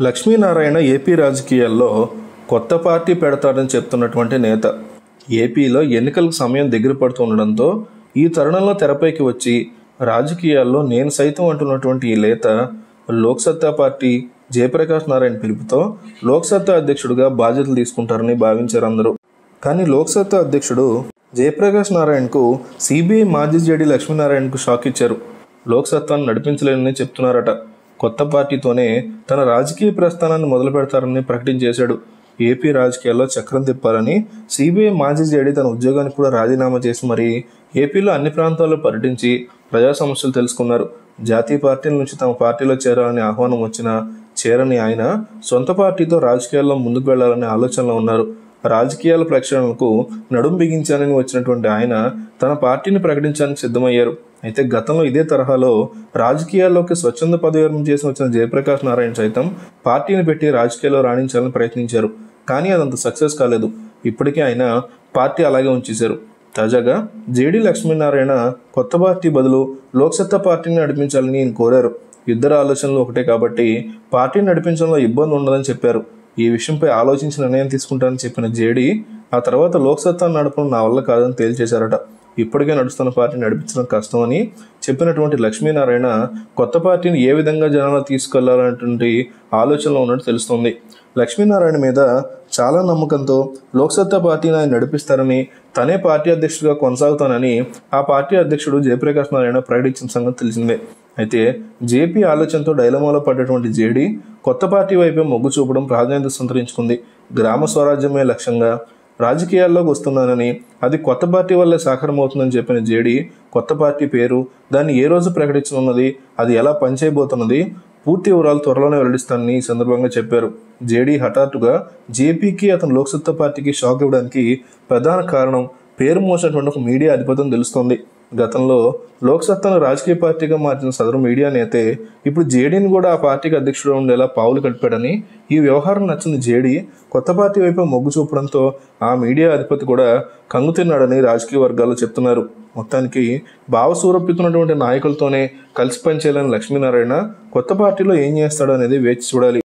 Lakshminarayana AP రాజకీయాల్లో కొత్త party పెడతాడని చెప్తున్నటువంటి నేత. ఏపీలో ఎన్నికలకు సమయం దగ్గర పడుతుండడంతో ఈ తరుణంలో తెరపైకి వచ్చి రాజకీయాల్లో నేను సైతం అంటున్నటువంటి ఈ నేత లోక్సత్తా పార్టీ జయప్రకాష్ నారాయణ పిలుపుతో లోక్సత్తా అధ్యక్షుడిగా బాధ్యతలు తీసుకుంటారని భావించారు అందరూ. కానీ లోక్సత్తా అధ్యక్షుడు జయప్రకాష్ నారాయణకు సిబిఐ మాజీ జేడీ లక్ష్మీనారాయణకు షాక్ ఇచ్చారు. లోక్సత్తాను నడిపించలేనని చెప్తున్నారట. కొత్త పార్టీతోనే తన రాజకీయ ప్రస్థానాన్ని మొదలు పెడతారని ప్రకటించేశాడు ఏపీ రాజకీయాల్లో చక్రం తిప్పాలని సిబిఐ మాజీ జేడీ తన ఉద్యోగానికి కూడా రాజీనామా చేసి మరి ఏపీలో అన్ని ప్రాంతాల్లో పర్యటించి ప్రజా సమస్యలు తెలుసుకున్నారు. జాతీయ పార్టీల నుంచి తమ పార్టీలో చేరాలని ఆహ్వానం వచ్చినా చేరని ఆయన సొంత పార్టీతో రాజకీయాల్లో ముందుకు వెళ్ళాలనే ఆలోచనలో ఉన్నారు. రాజకీయాల ప్రక్షాళనకు నడుం బిగించానని వచ్చినటువంటి ఆయన తన పార్టీని ప్రకటించడానికి సిద్ధమయ్యారు. అయితే గతంలో ఇదే తరహాలో రాజకీయాల్లోకి స్వచ్ఛంద పదవిరమణ చేసి వచ్చిన జయప్రకాష్ నారాయణ సైతం పార్టీని పెట్టి రాజకీయాల్లో రాణించాలని ప్రయత్నించారు. కానీ అదంత సక్సెస్ కాలేదు. ఇప్పటికే ఆయన పార్టీ అలాగే ఉంచేశారు. తాజాగా జేడీ లక్ష్మీనారాయణ కొత్త పార్టీ బదులు లోక్సత్తా పార్టీని నడిపించాలని ఈయన కోరారు. ఇద్దరు ఆలోచనలు ఒకటే కాబట్టి పార్టీని నడిపించడంలో ఇబ్బంది ఉండదని చెప్పారు. ఈ విషయంపై ఆలోచించి నిర్ణయం తీసుకుంటానని చెప్పిన జేడీ ఆ తర్వాత లోక్సత్తాను నడపడం నా వల్ల కాదని తేల్చేశారట. ఇప్పటికే నడుస్తున్న పార్టీని నడిపించడం కష్టమని చెప్పినటువంటి లక్ష్మీనారాయణ కొత్త పార్టీని ఏ విధంగా జనాలు తీసుకెళ్ళాలనేటువంటి ఆలోచనలో ఉన్నట్టు తెలుస్తోంది. లక్ష్మీనారాయణ మీద చాలా నమ్మకంతో లోక్సత్తా పార్టీని ఆయన నడిపిస్తారని తనే పార్టీ అధ్యక్షుడిగా కొనసాగుతానని ఆ పార్టీ అధ్యక్షుడు జయప్రకాష్ నారాయణ ప్రకటించిన సంగతి తెలిసిందే. అయితే జేపీ ఆలోచనతో డైలమాలో పడ్డటువంటి జేడీ కొత్త పార్టీ వైపే మొగ్గు చూపడం ప్రాధాన్యత సంతరించుకుంది. గ్రామ స్వరాజ్యమే లక్ష్యంగా రాజకీయాల్లోకి వస్తున్నానని అది కొత్త పార్టీ వల్లే సాకారమవుతుందని చెప్పిన జేడీ కొత్త పార్టీ పేరు దాన్ని ఏ రోజు ప్రకటించనున్నది అది ఎలా పనిచేయబోతున్నది పూర్తి వివరాలు త్వరలోనే వెల్లడిస్తానని ఈ సందర్భంగా చెప్పారు. జేడీ హఠాత్తుగా జేపీకి అతను లోక్సత్తా పార్టీకి షాక్ ఇవ్వడానికి ప్రధాన కారణం పేరు మోసినటువంటి ఒక మీడియా అధిపతం తెలుస్తోంది. గతంలో లోక్సత్తాను రాజకీయ పార్టీగా మార్చిన సదరు మీడియా నేతే ఇప్పుడు జేడీని కూడా ఆ పార్టీకి అధ్యక్షుడు ఉండేలా పావులు కలిపాడని ఈ వ్యవహారం నచ్చిన జేడీ. కొత్త పార్టీ వైపు మొగ్గు చూపడంతో ఆ మీడియా అధిపతి కూడా కంగు తిన్నాడని రాజకీయ వర్గాలు చెప్తున్నారు. మొత్తానికి భావసూరపిస్తున్నటువంటి నాయకులతోనే కలిసి పనిచేయాలని లక్ష్మీనారాయణ కొత్త పార్టీలో ఏం చేస్తాడో అనేది వేచి చూడాలి.